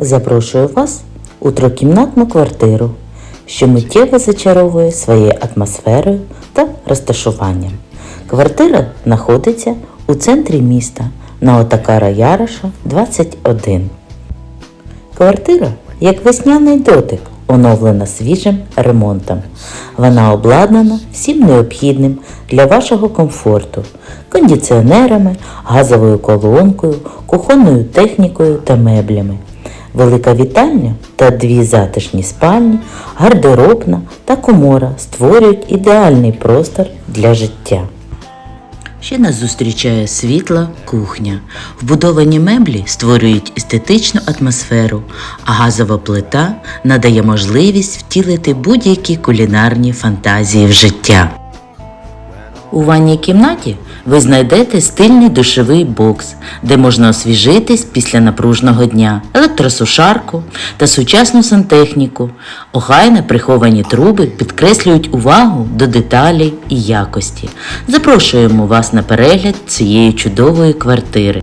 Запрошую вас у трокімнатну квартиру, що миттєво зачаровує своєю атмосферою та розташуванням. Квартира знаходиться у центрі міста на Отакара Яроша 21. Квартира як весняний дотик, оновлена свіжим ремонтом. Вона обладнана всім необхідним для вашого комфорту, кондиціонерами, газовою колонкою, кухонною технікою та меблями. Велика вітальня та дві затишні спальні, гардеробна та комора створюють ідеальний простор для життя. Ще нас зустрічає світла кухня. Вбудовані меблі створюють естетичну атмосферу, а газова плита надає можливість втілити будь-які кулінарні фантазії в життя. У ванній кімнаті ви знайдете стильний душовий бокс, де можна освіжитись після напружного дня, електросушарку та сучасну сантехніку. Охайно приховані труби підкреслюють увагу до деталей і якості. Запрошуємо вас на перегляд цієї чудової квартири.